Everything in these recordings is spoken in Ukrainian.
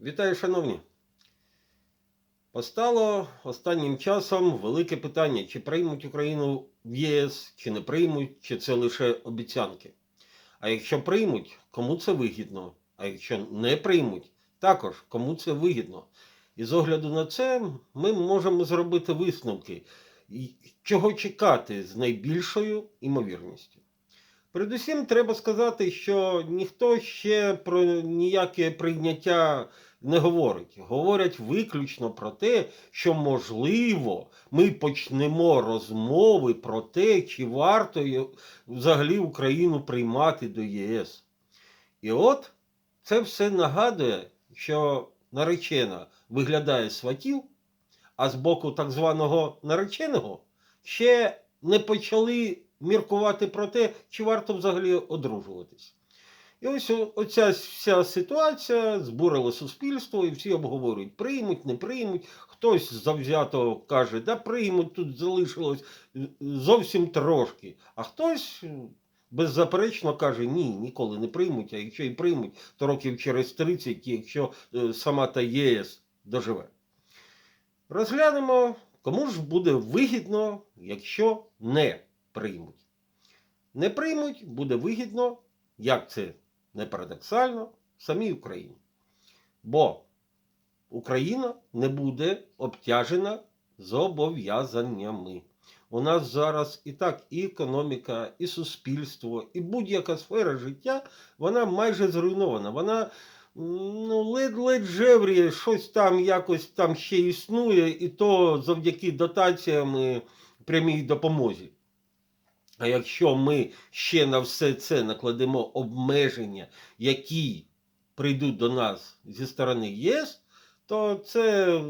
Вітаю, шановні. Постало останнім часом велике питання, чи приймуть Україну в ЄС, чи не приймуть, чи це лише обіцянки. А якщо приймуть, кому це вигідно? А якщо не приймуть, також кому це вигідно. І з огляду на це ми можемо зробити висновки, чого чекати з найбільшою імовірністю. Передусім, треба сказати, що ніхто ще про ніяке прийняття не говорить. Говорять виключно про те, що можливо ми почнемо розмови про те, чи варто взагалі Україну приймати до ЄС. І от це все нагадує, що наречена виглядає сватів, а з боку так званого нареченого ще не почали міркувати про те, чи варто взагалі одружуватись. І ось оця вся ситуація збурила суспільство, і всі обговорюють, приймуть, не приймуть. Хтось завзято каже, да приймуть, тут залишилось зовсім трошки. А хтось беззаперечно каже, ні, ніколи не приймуть, а якщо і приймуть, то років через 30, якщо е, сама та ЄС доживе. Розглянемо, кому ж буде вигідно, якщо не приймуть. Не приймуть, буде вигідно, як це не парадоксально, самій Україні. Бо Україна не буде обтяжена зобов'язаннями. У нас зараз і так і економіка, і суспільство, і будь-яка сфера життя, вона майже зруйнована. Вона ну, ледь-ледь жевріє, щось там якось там ще існує, і то завдяки дотаціям прямій допомозі. А якщо ми ще на все це накладемо обмеження, які прийдуть до нас зі сторони ЄС, то це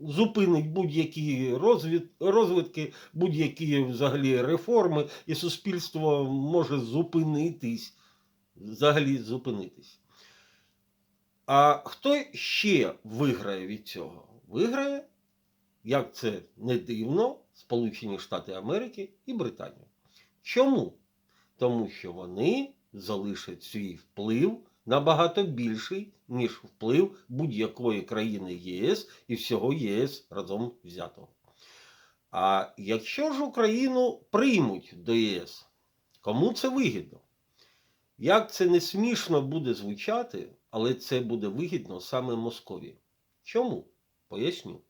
зупинить будь-які розвитки, будь-які взагалі реформи, і суспільство може зупинитись, взагалі зупинитись. А хто ще виграє від цього? Виграє, як це не дивно, Сполучені Штати Америки і Британія. Чому? Тому що вони залишать свій вплив набагато більший, ніж вплив будь-якої країни ЄС і всього ЄС разом взятого. А якщо ж Україну приймуть до ЄС, кому це вигідно? Як це не смішно буде звучати, але це буде вигідно саме Московії. Чому? Поясню.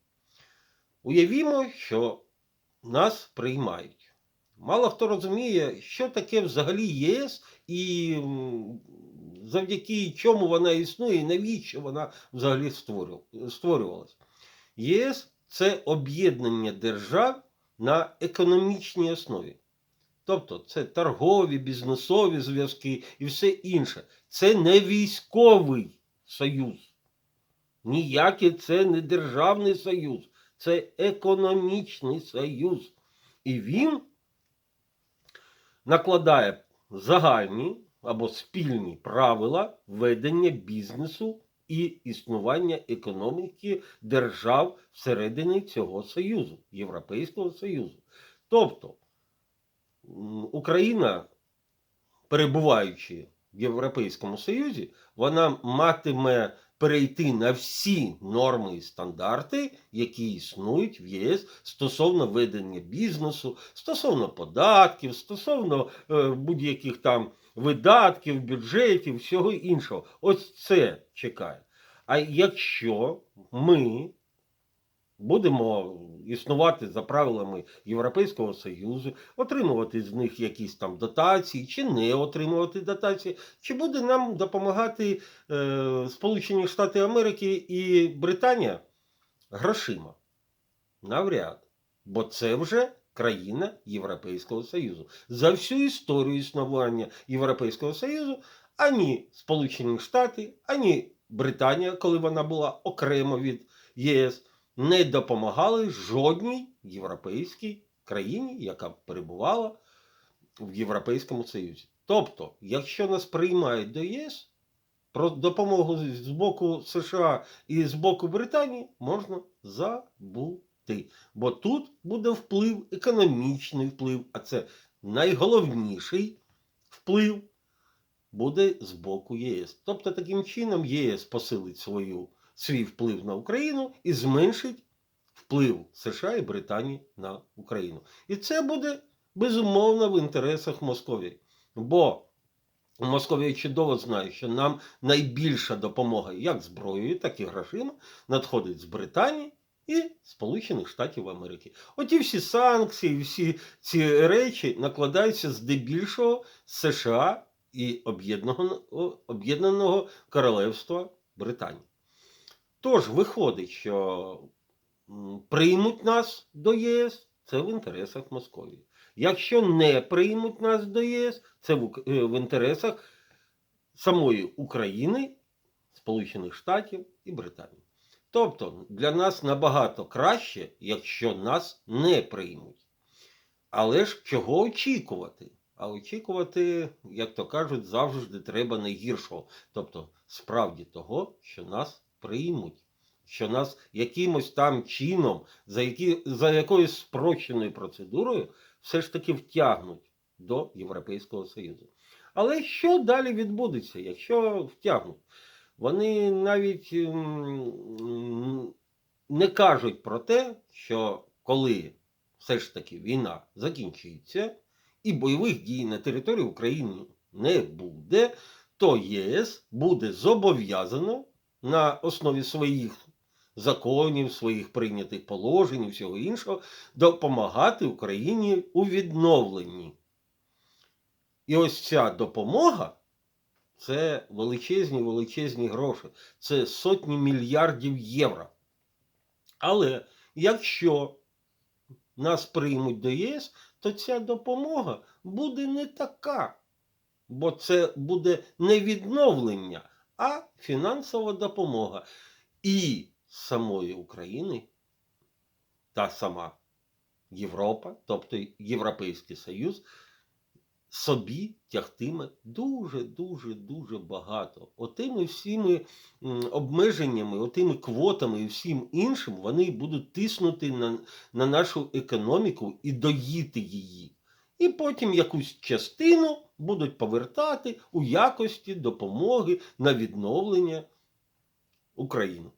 Уявімо, що нас приймають. Мало хто розуміє, що таке взагалі ЄС і завдяки чому вона існує, і навіщо вона взагалі створю- створювалась. ЄС це об'єднання держав на економічній основі. Тобто це торгові, бізнесові зв'язки і все інше. Це не військовий союз. Ніякий це не державний союз, це економічний союз. І він накладає загальні або спільні правила ведення бізнесу і існування економіки держав всередині цього союзу, Європейського Союзу. Тобто Україна, перебуваючи в Європейському Союзі, вона матиме перейти на всі норми і стандарти, які існують в ЄС стосовно ведення бізнесу, стосовно податків, стосовно е, будь-яких там видатків, бюджетів, всього іншого. Ось це чекає. А якщо ми будемо існувати за правилами Європейського Союзу, отримувати з них якісь там дотації, чи не отримувати дотації, чи буде нам допомагати е, Сполучені Штати Америки і Британія грошима? Навряд. Бо це вже країна Європейського Союзу. За всю історію існування Європейського Союзу ані Сполучені Штати, ані Британія, коли вона була окремо від ЄС, не допомагали жодній європейській країні, яка перебувала в Європейському Союзі. Тобто, якщо нас приймають до ЄС, про допомогу з- боку США і з боку Британії можна забути. Бо тут буде вплив, економічний вплив, а це найголовніший вплив буде з боку ЄС. Тобто, таким чином ЄС посилить свою свій вплив на Україну і зменшить вплив США і Британії на Україну. І це буде безумовно в інтересах Московії. Бо Московія чудово знає, що нам найбільша допомога як зброєю, так і грошима надходить з Британії і Сполучених Штатів Америки. Оті всі санкції, всі ці речі накладаються здебільшого США і Об'єднаного, Королевства Британії. Тож виходить, що приймуть нас до ЄС, це в інтересах Московії. Якщо не приймуть нас до ЄС, це е, в інтересах самої України, Сполучених Штатів і Британії. Тобто для нас набагато краще, якщо нас не приймуть. Але ж чого очікувати? А очікувати, як то кажуть, завжди треба найгіршого. Тобто, справді того, що нас приймуть, що нас якимось там чином, за, які, за якоюсь спрощеною процедурою, все ж таки втягнуть до Європейського Союзу. Але що далі відбудеться, якщо втягнуть? Вони навіть не кажуть про те, що коли все ж таки війна закінчиться і бойових дій на території України не буде, то ЄС буде зобов'язано на основі своїх законів, своїх прийнятих положень і всього іншого допомагати Україні у відновленні. І ось ця допомога це величезні величезні гроші. Це сотні мільярдів євро. Але якщо нас приймуть до ЄС, то ця допомога буде не така. Бо це буде не відновлення, а фінансова допомога. І самої України та сама Європа, тобто Європейський Союз, собі тягтиме дуже, дуже, дуже багато. Отими всіми обмеженнями, отими квотами і всім іншим вони будуть тиснути на, на нашу економіку і доїти її. І потім якусь частину будуть повертати у якості допомоги на відновлення України.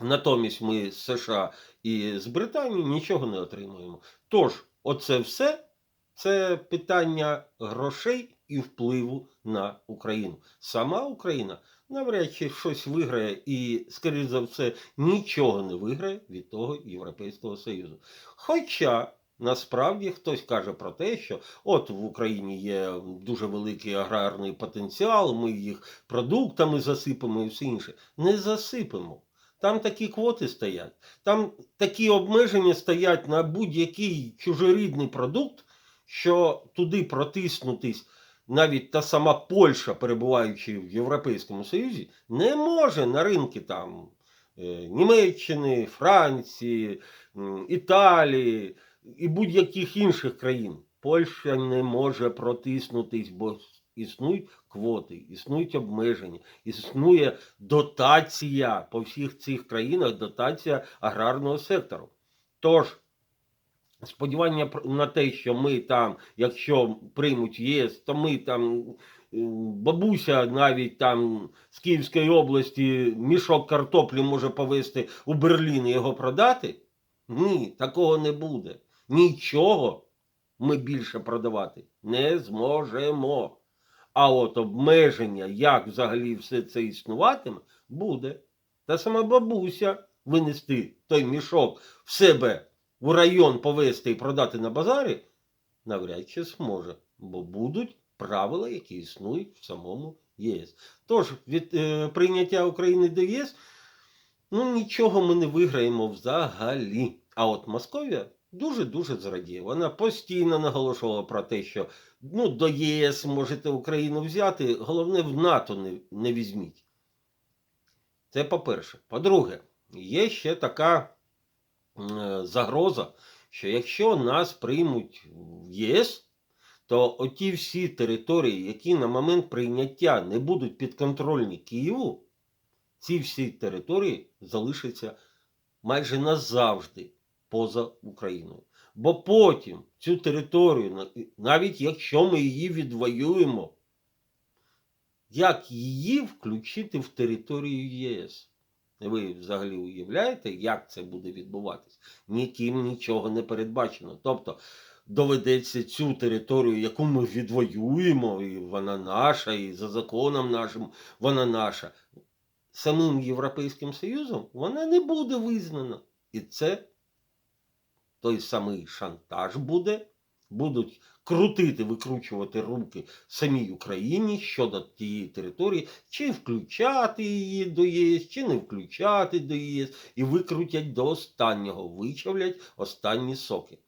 Натомість ми з США і з Британії нічого не отримуємо. Тож, оце все це питання грошей і впливу на Україну. Сама Україна навряд чи щось виграє і, скоріш за все, нічого не виграє від того Європейського Союзу. Хоча насправді хтось каже про те, що от в Україні є дуже великий аграрний потенціал, ми їх продуктами засипемо і все інше. Не засипемо. Там такі квоти стоять, там такі обмеження стоять на будь-який чужорідний продукт, що туди протиснутись навіть та сама Польща, перебуваючи в Європейському Союзі, не може на ринки там е, Німеччини, Франції, Італії і будь-яких інших країн. Польща не може протиснутись, бо існують квоти, існують обмеження, існує дотація по всіх цих країнах, дотація аграрного сектору. Тож, сподівання на те, що ми там, якщо приймуть ЄС, то ми там, е, бабуся навіть там з Київської області мішок картоплі може повезти у Берлін і його продати. Ні, такого не буде. Нічого ми більше продавати не зможемо. А от обмеження, як взагалі все це існуватиме, буде. Та сама бабуся винести той мішок в себе в район повезти і продати на базарі, навряд чи зможе, бо будуть правила, які існують в самому ЄС. Тож від е, прийняття України до ЄС ну нічого ми не виграємо взагалі. А от Московія дуже-дуже зрадіє. Вона постійно наголошувала про те, що ну, до ЄС можете Україну взяти, головне в НАТО не, не візьміть. Це по-перше. По-друге, є ще така е, загроза, що якщо нас приймуть в ЄС, то оті всі території, які на момент прийняття не будуть підконтрольні Києву, ці всі території залишаться майже назавжди поза Україною. Бо потім цю територію, навіть якщо ми її відвоюємо, як її включити в територію ЄС? Ви взагалі уявляєте, як це буде відбуватись? Ніким нічого не передбачено. Тобто доведеться цю територію, яку ми відвоюємо, і вона наша, і за законом нашим вона наша. Самим Європейським Союзом вона не буде визнана. І це той самий шантаж буде. Будуть крутити, викручувати руки самій Україні щодо тієї території, чи включати її до ЄС, чи не включати до ЄС, і викрутять до останнього, вичавлять останні соки.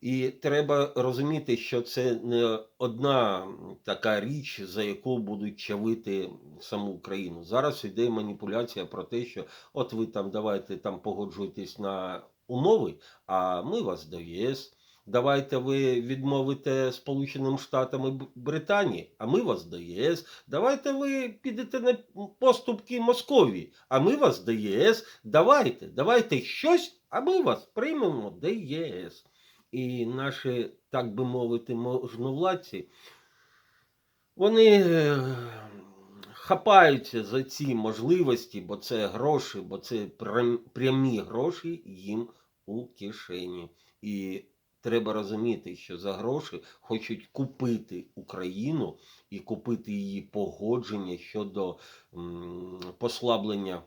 І треба розуміти, що це не одна така річ, за яку будуть чавити саму Україну. Зараз йде маніпуляція про те, що от ви там давайте там погоджуєтесь на умови, а ми вас до ЄС. Давайте ви відмовите Сполученим Штатам і Британії, а ми вас до ЄС. Давайте ви підете на поступки Московії, а ми вас до ЄС. Давайте, давайте щось, а ми вас приймемо до ЄС. І наші, так би мовити, можновладці, вони е, хапаються за ці можливості, бо це гроші, бо це прямі гроші їм у кишені. І треба розуміти, що за гроші хочуть купити Україну і купити її погодження щодо послаблення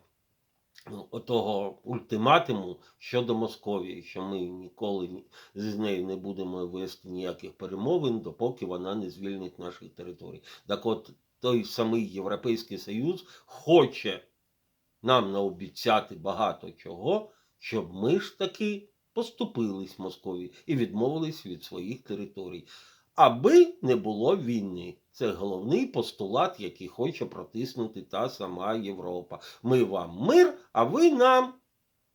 ну, отого ультиматуму щодо Московії, що ми ніколи з нею не будемо вести ніяких перемовин, допоки вона не звільнить наші території. Так от той самий Європейський Союз хоче нам наобіцяти багато чого, щоб ми ж таки поступились Московії і відмовились від своїх територій. Аби не було війни. Це головний постулат, який хоче протиснути та сама Європа. Ми вам мир, а ви нам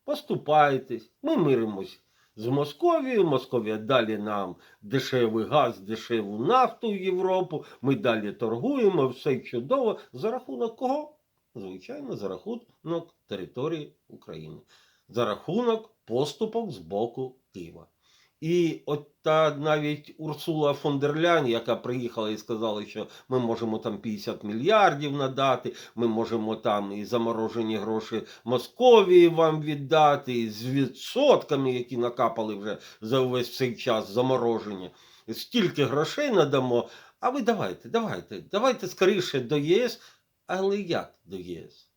поступаєтесь. Ми миримось з Московією. Московія далі нам дешевий газ, дешеву нафту в Європу. Ми далі торгуємо, все чудово. За рахунок кого? Звичайно, за рахунок території України. За рахунок поступок з боку Києва. І от та навіть Урсула фон дер Ляйн, яка приїхала і сказала, що ми можемо там 50 мільярдів надати, ми можемо там і заморожені гроші Московії вам віддати, і з відсотками, які накапали вже за весь цей час замороження. Стільки грошей надамо. А ви давайте, давайте, давайте скоріше до ЄС. Але як до ЄС?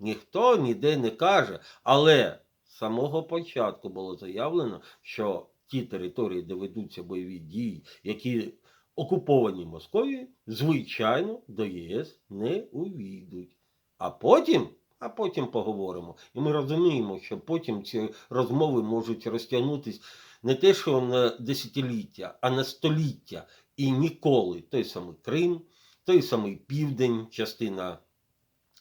Ніхто ніде не каже, але самого початку було заявлено, що ті території, де ведуться бойові дії, які окуповані Московією, звичайно, до ЄС не увійдуть. А потім, а потім поговоримо. І ми розуміємо, що потім ці розмови можуть розтягнутися не те, що на десятиліття, а на століття. І ніколи той самий Крим, той самий Південь, частина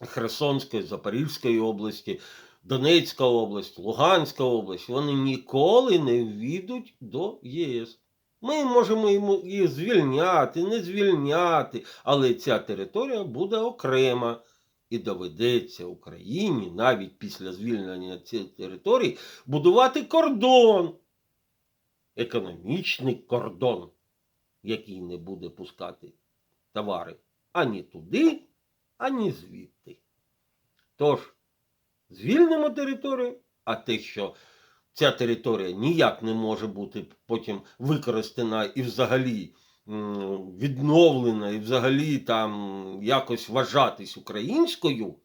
Херсонської, Запорізької області, Донецька область, Луганська область, вони ніколи не ввійдуть до ЄС. Ми можемо їх звільняти, не звільняти, але ця територія буде окрема. І доведеться Україні навіть після звільнення цієї території будувати кордон, економічний кордон, який не буде пускати товари ані туди, ані звідти. Тож, звільнимо територію, а те, що ця територія ніяк не може бути потім використана і взагалі відновлена, і взагалі там якось вважатись українською,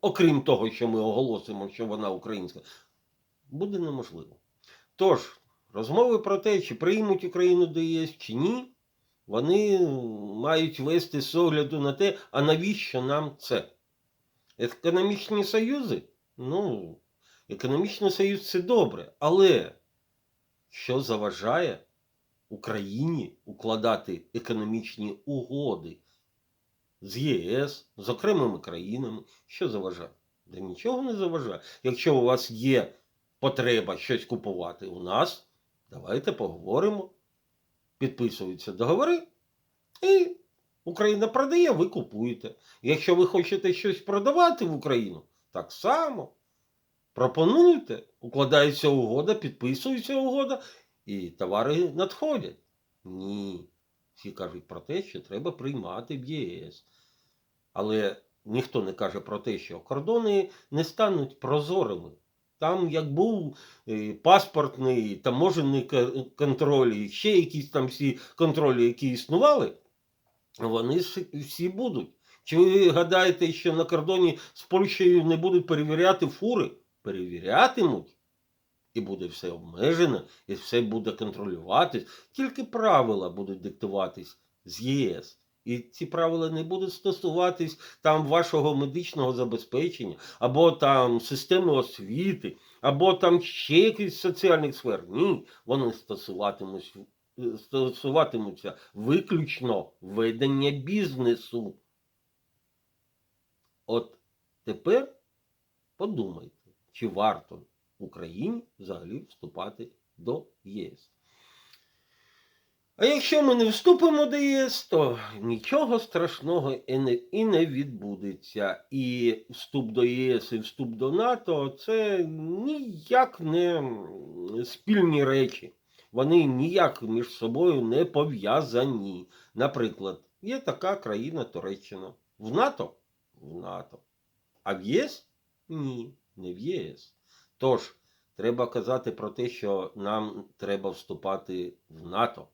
окрім того, що ми оголосимо, що вона українська, буде неможливо. Тож, розмови про те, чи приймуть Україну до ЄС, чи ні, вони мають вести з огляду на те, а навіщо нам це? Економічні союзи? Ну, економічний союз це добре, але що заважає Україні укладати економічні угоди з ЄС, з окремими країнами? Що заважає? Да нічого не заважає. Якщо у вас є потреба щось купувати у нас, давайте поговоримо. Підписуються договори, і Україна продає, ви купуєте. Якщо ви хочете щось продавати в Україну, так само пропонуйте, укладається угода, підписується угода, і товари надходять. Ні. Всі кажуть про те, що треба приймати в ЄС. Але ніхто не каже про те, що кордони не стануть прозорими. Там як був е, паспортний, таможенний контроль, і ще якісь там всі контролі, які існували, вони с- всі будуть. Чи ви гадаєте, що на кордоні з Польщею не будуть перевіряти фури? Перевірятимуть. І буде все обмежено, і все буде контролюватись. Тільки правила будуть диктуватись з ЄС. І ці правила не будуть стосуватись там вашого медичного забезпечення, або там системи освіти, або там ще якихось соціальних сфер. Ні, вони стосуватимуться, стосуватимуться виключно ведення бізнесу. От тепер подумайте, чи варто Україні взагалі вступати до ЄС. А якщо ми не вступимо до ЄС, то нічого страшного і не, і не відбудеться. І вступ до ЄС і вступ до НАТО це ніяк не спільні речі. Вони ніяк між собою не пов'язані. Наприклад, є така країна Туреччина. В НАТО? В НАТО. А в ЄС? Ні, не в ЄС. Тож, треба казати про те, що нам треба вступати в НАТО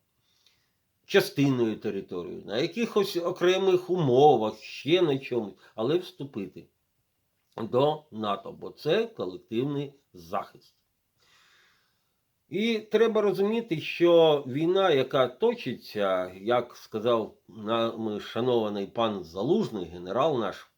частиною території, на якихось окремих умовах, ще на чомусь, але вступити до НАТО, бо це колективний захист. І треба розуміти, що війна, яка точиться, як сказав нами шанований пан Залужний, генерал наш,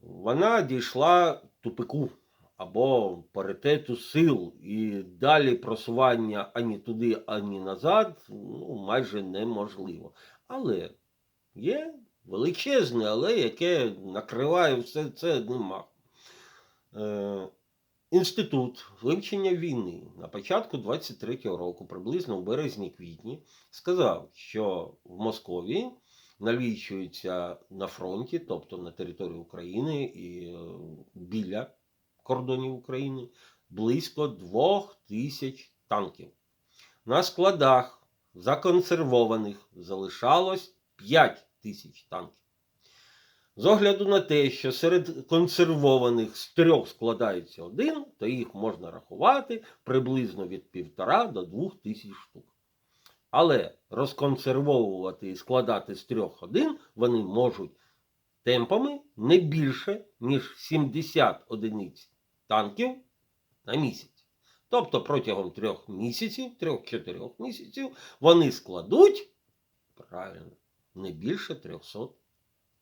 вона дійшла тупику або паритету сил, і далі просування ані туди, ані назад ну, майже неможливо. Але є величезне, але яке накриває все це. Е, Інститут вивчення війни на початку 23-го року, приблизно в березні-квітні, сказав, що в Московії налічується на фронті, тобто на території України і е, біля кордонів України, близько двох тисяч танків. На складах законсервованих залишалось 5 тисяч танків. З огляду на те, що серед консервованих з трьох складається один, то їх можна рахувати приблизно від півтора до двох тисяч штук. Але розконсервовувати і складати з трьох один вони можуть темпами не більше, ніж 70 одиниць танків на місяць. Тобто протягом трьох місяців, трьох-чотирьох місяців вони складуть правильно не більше 300,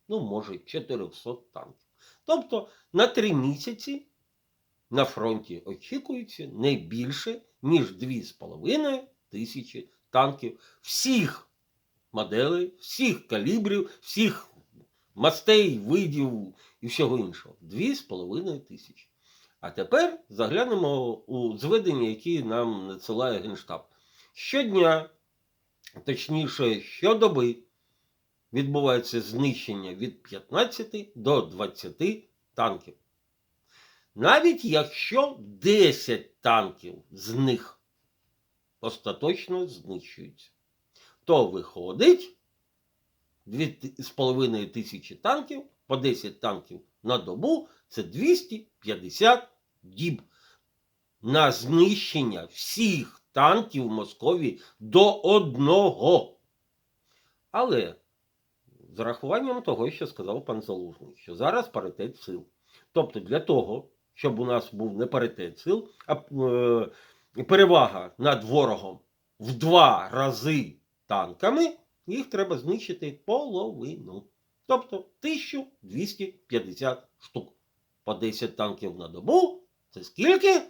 ну може 400 танків. Тобто на три місяці на фронті очікується не більше, ніж 2,5 тисячі танків всіх моделей, всіх калібрів, всіх мастей, видів і всього іншого. 2,5 тисячі. А тепер заглянемо у зведення, які нам надсилає Генштаб. Щодня, точніше, щодоби, відбувається знищення від 15 до 20 танків. Навіть якщо 10 танків з них остаточно знищуються, то виходить 2,5 тисячі танків по 10 танків на добу це 250 діб на знищення всіх танків в Москові до одного. Але з рахуванням того, що сказав пан Залужний, що зараз паритет сил. Тобто для того, щоб у нас був не паритет сил, а е, перевага над ворогом в два рази танками, їх треба знищити половину. Тобто 1250 штук. По 10 танків на добу. Це скільки?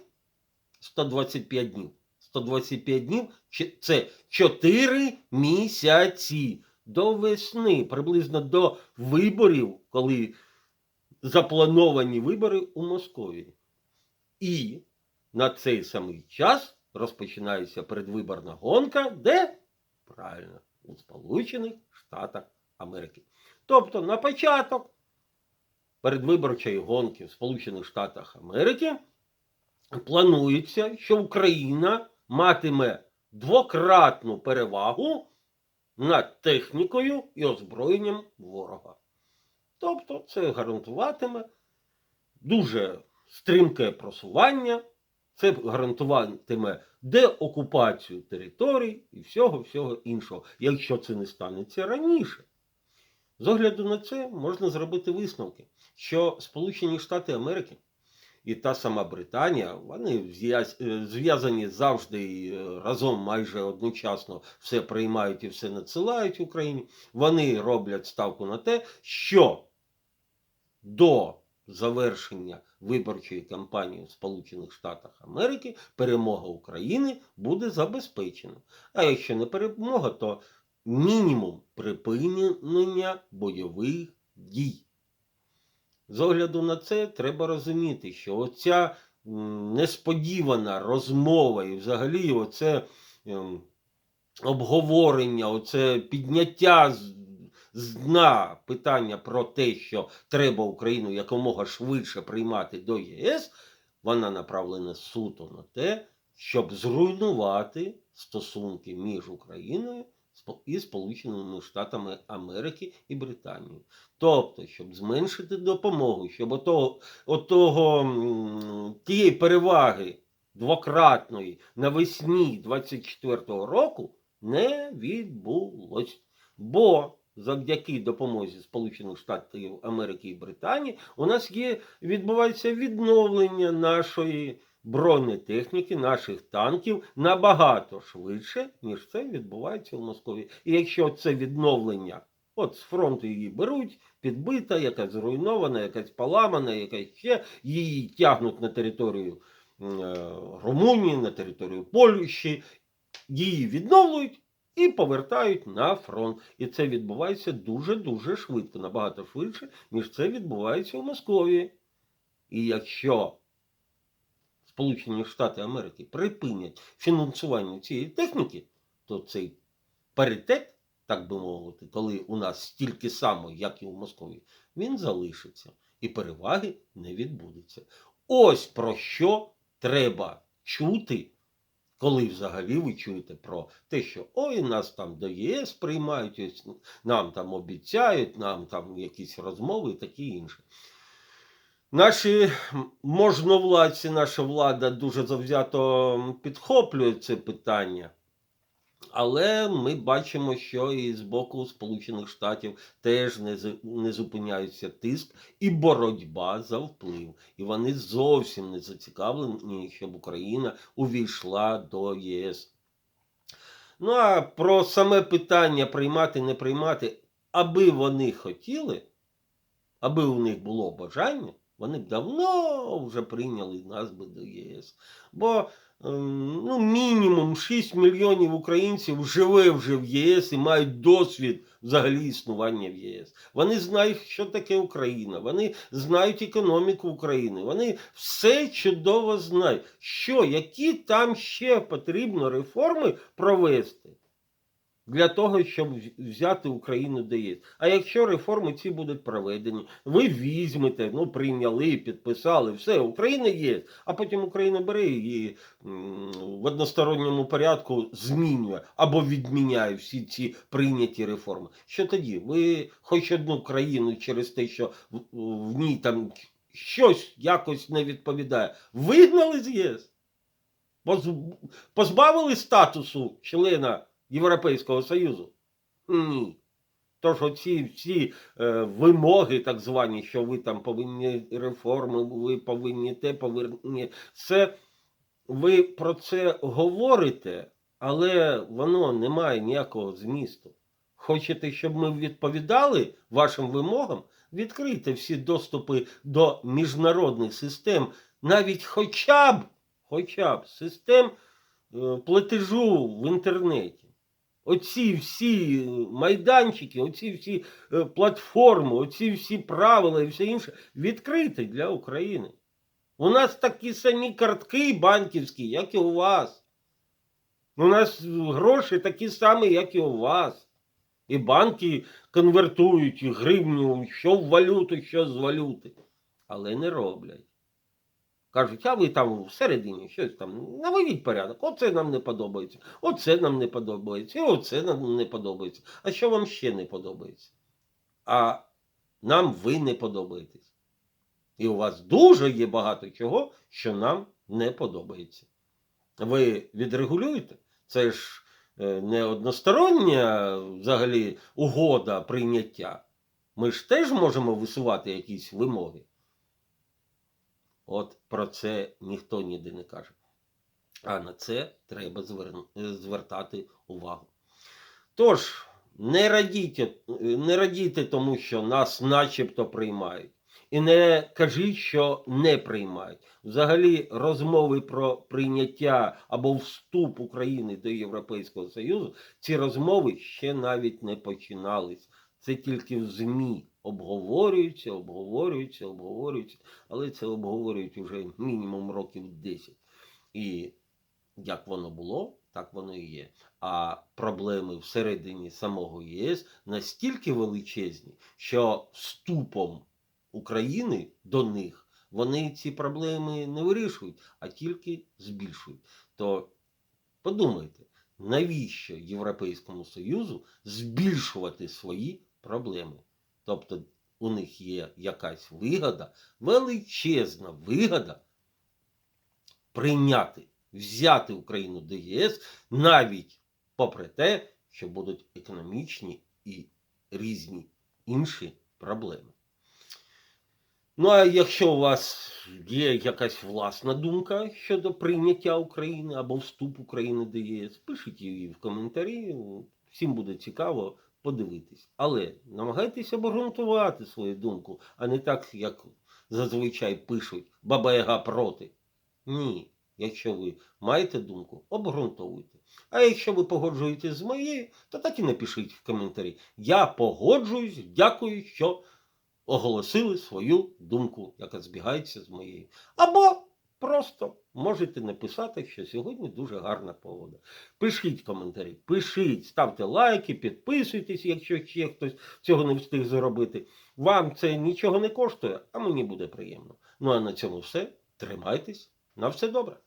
125 днів. 125 днів це 4 місяці до весни, приблизно до виборів, коли заплановані вибори у Московії. І на цей самий час розпочинається передвиборна гонка, де? Правильно, у Сполучених Штатах Америки. Тобто на початок передвиборчої гонки в Сполучених Штатах Америки планується, що Україна матиме двократну перевагу над технікою і озброєнням ворога. Тобто це гарантуватиме дуже стрімке просування, це гарантуватиме деокупацію територій і всього-всього іншого, якщо це не станеться раніше. З огляду на це можна зробити висновки, що Сполучені Штати Америки і та сама Британія, вони е, зв'язані завжди і е, разом майже одночасно все приймають і все надсилають Україні. Вони роблять ставку на те, що до завершення виборчої кампанії в Сполучених Штатах Америки перемога України буде забезпечена. А якщо не перемога, то мінімум припинення бойових дій. З огляду на це треба розуміти, що оця несподівана розмова і взагалі оце ем, обговорення, оце підняття з, дна питання про те, що треба Україну якомога швидше приймати до ЄС, вона направлена суто на те, щоб зруйнувати стосунки між Україною і Сполученими Штатами Америки і Британією. Тобто, щоб зменшити допомогу, щоб отого, отого тієї переваги двократної навесні 24-го року не відбулось. Бо завдяки допомозі Сполучених Штатів Америки і Британії у нас є відбувається відновлення нашої бронетехніки, наших танків набагато швидше, ніж це відбувається в Москві. І якщо це відновлення, от з фронту її беруть, підбита, якась зруйнована, якась поламана, якась ще, її тягнуть на територію е, Румунії, на територію Польщі, її відновлюють і повертають на фронт. І це відбувається дуже-дуже швидко, набагато швидше, ніж це відбувається в Москві. І якщо Сполучені Штати Америки припинять фінансування цієї техніки, то цей паритет, так би мовити, коли у нас стільки само, як і в Москві, він залишиться і переваги не відбудеться. Ось про що треба чути, коли взагалі ви чуєте про те, що ой, нас там до ЄС приймають, ось нам там обіцяють, нам там якісь розмови і таке інше. Наші можновладці, наша влада дуже завзято підхоплює це питання. Але ми бачимо, що і з боку Сполучених Штатів теж не, зупиняється тиск і боротьба за вплив. І вони зовсім не зацікавлені, щоб Україна увійшла до ЄС. Ну а про саме питання приймати, не приймати, аби вони хотіли, аби у них було бажання, вони б давно вже прийняли нас би до ЄС. Бо ем, ну, мінімум 6 мільйонів українців живе вже в ЄС і мають досвід взагалі існування в ЄС. Вони знають, що таке Україна, вони знають економіку України, вони все чудово знають, що, які там ще потрібно реформи провести для того, щоб взяти Україну до єс. А якщо реформи ці будуть проведені, ви візьмете, ну прийняли, підписали, все, Україна є. А потім Україна бере і в односторонньому порядку змінює або відміняє всі ці прийняті реформи. Що тоді? Ви хоч одну країну через те, що в, ній там щось якось не відповідає, вигнали з ЄС? Позбавили статусу члена Європейського Союзу? Ні. Тож оці всі е, вимоги, так звані, що ви там повинні реформи, ви повинні те, повинні це. Ви про це говорите, але воно не має ніякого змісту. Хочете, щоб ми відповідали вашим вимогам? Відкрийте всі доступи до міжнародних систем, навіть хоча б, хоча б систем е, платежу в інтернеті. Оці всі е, майданчики, оці всі е, платформи, оці всі правила і все інше відкриті для України. У нас такі самі картки банківські, як і у вас. У нас гроші такі самі, як і у вас. І банки конвертують гривню, що в валюту, що з валюти. Але не роблять. Кажуть, а ви там всередині щось там наведіть порядок. Оце нам не подобається, оце нам не подобається, і оце нам не подобається. А що вам ще не подобається? А нам ви не подобаєтесь. І у вас дуже є багато чого, що нам не подобається. Ви відрегулюєте? Це ж е, не одностороння взагалі угода прийняття. Ми ж теж можемо висувати якісь вимоги. От про це ніхто ніде не каже. А на це треба е, звертати увагу. Тож, не радійте, не радійте тому, що нас начебто приймають. І не кажіть, що не приймають. Взагалі, розмови про прийняття або вступ України до Європейського Союзу, ці розмови ще навіть не починались. Це тільки в ЗМІ обговорюються, обговорюються, обговорюються, але це обговорюють уже мінімум років 10. І як воно було, так воно і є. А проблеми всередині самого ЄС настільки величезні, що вступом України до них вони ці проблеми не вирішують, а тільки збільшують. То подумайте, навіщо Європейському Союзу збільшувати свої проблеми? Тобто у них є якась вигода, величезна вигода прийняти, взяти Україну до ЄС навіть попри те, що будуть економічні і різні інші проблеми. Ну, а якщо у вас є якась власна думка щодо прийняття України або вступу України до ЄС, пишіть її в коментарі. Всім буде цікаво подивитись. Але намагайтеся обґрунтувати свою думку, а не так, як зазвичай пишуть Баба Яга проти. Ні. Якщо ви маєте думку, обґрунтовуйте. А якщо ви погоджуєтесь з моєю, то так і напишіть в коментарі. Я погоджуюсь, дякую, що оголосили свою думку, яка збігається з моєю. Або просто можете написати, що сьогодні дуже гарна погода. Пишіть коментарі, пишіть, ставте лайки, підписуйтесь, якщо ще хтось цього не встиг зробити. Вам це нічого не коштує, а мені буде приємно. Ну а на цьому все. Тримайтесь. На все добре.